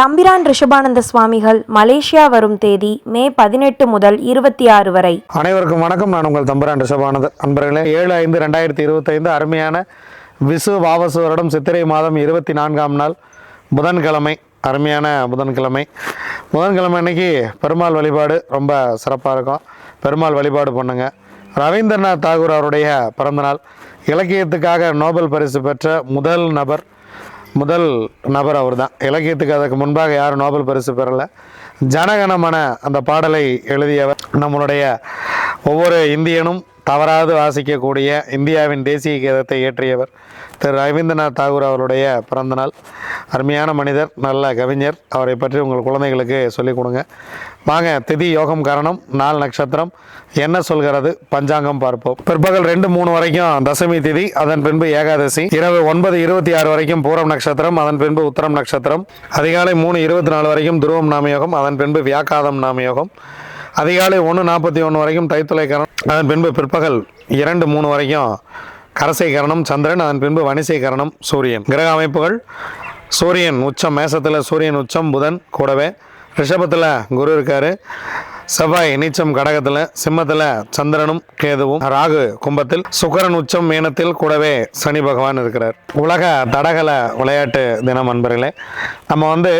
தம்பிரான் ரிஷபானந்த சுவாமிகள் மலேசியா வரும் தேதி மே பதினெட்டு முதல் இருபத்தி ஆறு வரை. அனைவருக்கும் வணக்கம். நான் உங்கள் தம்பிரான் ரிஷபானந்த. அன்பர்களே ஏழு ஐந்து ரெண்டாயிரத்தி இருபத்தைந்து அருமையான விசு வாவசு வருடம் சித்திரை மாதம் இருபத்தி நான்காம் நாள் புதன்கிழமை. அருமையான புதன்கிழமை. புதன்கிழமை அன்னைக்கு பெருமாள் வழிபாடு ரொம்ப சிறப்பாக இருக்கும். பெருமாள் வழிபாடு பண்ணுங்க. ரவீந்திரநாத் தாகூர் அவருடைய பிறந்தநாள். இலக்கியத்துக்காக நோபல் பரிசு பெற்ற முதல் நபர் முதல் நபர் அவர் தான் இலக்கியத்துக்கு அதற்கு முன்பாக யாரும் நோபல் பரிசு பெறலை. ஜனகணமன அந்த பாடலை எழுதியவர் நம்மளுடைய ஒவ்வொரு இந்தியனும் தவறாது வாசிக்கக்கூடிய இந்தியாவின் தேசிய கீதத்தை இயற்றியவர் திரு ரவீந்திரநாத் தாகூர் அவருடைய பிறந்தநாள். அருமையான மனிதர் நல்ல கவிஞர். அவரை பற்றி உங்கள் குழந்தைகளுக்கு சொல்லிக் கொடுங்க. வாங்க திதி யோகம் காரணம் நாள் நட்சத்திரம். என்ன சொல்கிறது? பஞ்சாங்கம் பார்ப்போம். பிற்பகல் ரெண்டு மூணு வரைக்கும் தசமி திதி அதன் பின்பு ஏகாதசி. இரவு ஒன்பது இருபத்தி ஆறு வரைக்கும் பூரம் நட்சத்திரம் அதன் பின்பு உத்தரம் நட்சத்திரம். அதிகாலை மூணு இருபத்தி நாலு வரைக்கும் துருவம் நாமயோகம் அதன் பின்பு வியாக்காதம் நாமயோகம் அதிகாலை ஒன்று நாற்பத்தி ஒன்று வரைக்கும் தைத்துளை கரணம் அதன் பின்பு பிற்பகல் இரண்டு மூணு வரைக்கும் கரசை கரணம் சந்திரன் அதன் பின்பு வணிசை கரணம் சூரியன். கிரக அமைப்புகள் சூரியன் உச்சம் மேசத்தில் சூரியன் உச்சம் புதன் கூடவே. ரிஷபத்தில் குரு இருக்காரு. செவ்வாய் நீச்சம் கடகத்தில் சிம்மத்தில் சந்திரனும் கேதுவும். ராகு கும்பத்தில் சுக்கரன் உச்சம் மீனத்தில் கூடவே சனி பகவான் இருக்கிறார். உலக தடகள விளையாட்டு தினம் அன்பர்களே நம்ம வந்து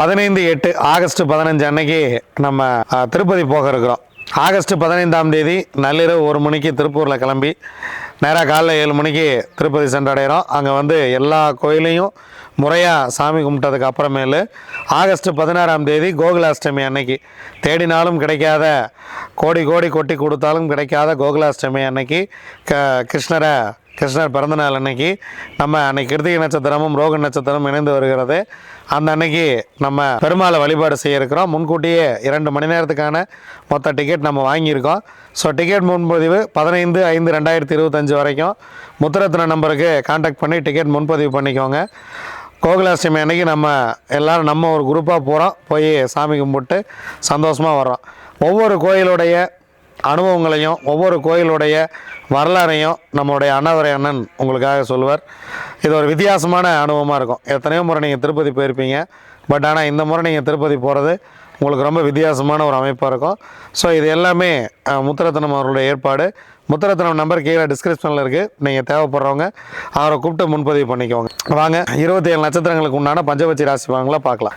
பதினைந்து எட்டு ஆகஸ்ட் பதினஞ்சு அன்னைக்கு நம்ம திருப்பதி போக இருக்கிறோம். ஆகஸ்ட் பதினைந்தாம் தேதி நள்ளிரவு ஒரு மணிக்கு திருப்பூரில் கிளம்பி நேராக காலைல ஏழு மணிக்கு திருப்பதி சென்றடைகிறோம். அங்கே வந்து எல்லா கோயிலையும் முறையாக சாமி கும்பிட்டதுக்கு அப்புறமேலு ஆகஸ்ட் பதினாறாம் தேதி கோகுலாஷ்டமி அன்னைக்கு. தேடினாலும் கிடைக்காத கோடி கோடி கொட்டி கொடுத்தாலும் கிடைக்காத கோகுலாஷ்டமி அன்னைக்கு க கிருஷ்ணரை கிருஷ்ணர் பிறந்தநாள் அன்னைக்கு நம்ம அன்னைக்கு கிருத்திகை நட்சத்திரமும் ரோக நட்சத்திரமும் இணைந்து வருகிறது. அந்த அன்னைக்கு நம்ம பெருமாளை வழிபாடு செய்ய இருக்கிறோம் முன்கூட்டியே இரண்டு மணி நேரத்துக்கான மொத்த டிக்கெட் நம்ம வாங்கியிருக்கோம். ஸோ டிக்கெட் முன்பதிவு பதினைந்து ஐந்து ரெண்டாயிரத்தி இருபத்தஞ்சு வரைக்கும். முத்துரத்ன நம்பருக்கு காண்டாக்ட் பண்ணி டிக்கெட் முன்பதிவு பண்ணிக்கோங்க. கோகுலாஷ்டமி அன்னைக்கு நம்ம எல்லோரும் நம்ம ஒரு குரூப்பாக போகிறோம் போய் சாமி கும்பிட்டு சந்தோஷமாக வரோம் ஒவ்வொரு கோயிலுடைய அனுபவங்களையும் ஒவ்வொரு கோயிலுடைய வரலாறையும் நம்மளுடைய அண்ணாதுரை அண்ணன் உங்களுக்காக சொல்லுவார். இது ஒரு வித்தியாசமான அனுபவமாக இருக்கும். எத்தனையோ முறை நீங்கள் திருப்பதி போயிருப்பீங்க. பட் ஆனால் இந்த முறை நீங்கள் திருப்பதி போகிறது உங்களுக்கு ரொம்ப வித்தியாசமான ஒரு அமைப்பாக இருக்கும். ஸோ இது எல்லாமே அஹ், அவருடைய ஏற்பாடு. முத்துரத்னம் நம்பர் கீழே டிஸ்கிரிப்ஷனில் இருக்குது நீங்கள் தேவைப்படுறவங்க அவரை கூப்பிட்டு முன்பதிவு பண்ணிக்கோங்க. வாங்க இருபத்தி ஏழு நட்சத்திரங்களுக்கு உண்டான பஞ்சபட்சி ராசி வாங்கலாம் பார்க்கலாம்.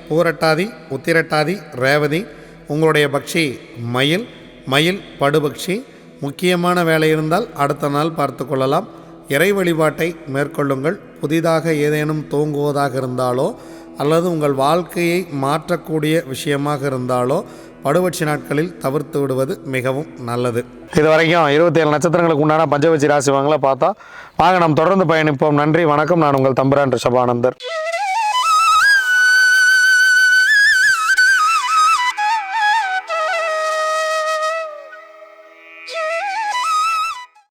பூரட்டாதி உத்திரட்டாதி ரேவதி உங்களுடைய பக்ஷி மயில் மயில் படுபக்ஷி. முக்கியமான வேலை இருந்தால் அடுத்த நாள் பார்த்து கொள்ளலாம். இறை வழிபாட்டை மேற்கொள்ளுங்கள். புதிதாக ஏதேனும் தூங்குவதாக இருந்தாலோ அல்லது உங்கள் வாழ்க்கையை மாற்றக்கூடிய விஷயமாக இருந்தாலோ படுவட்சி நாட்களில் தவிர்த்து விடுவது மிகவும் நல்லது. இது வரைக்கும் இருபத்தி ஏழு நட்சத்திரங்களுக்கு உண்டான பஞ்சபட்சி ராசி வாங்கல பார்த்தா வாங்க நாம் தொடர்ந்து பயணிப்போம். நன்றி வணக்கம். நான் உங்கள் தம்புரான் ரிஷபானந்தர்.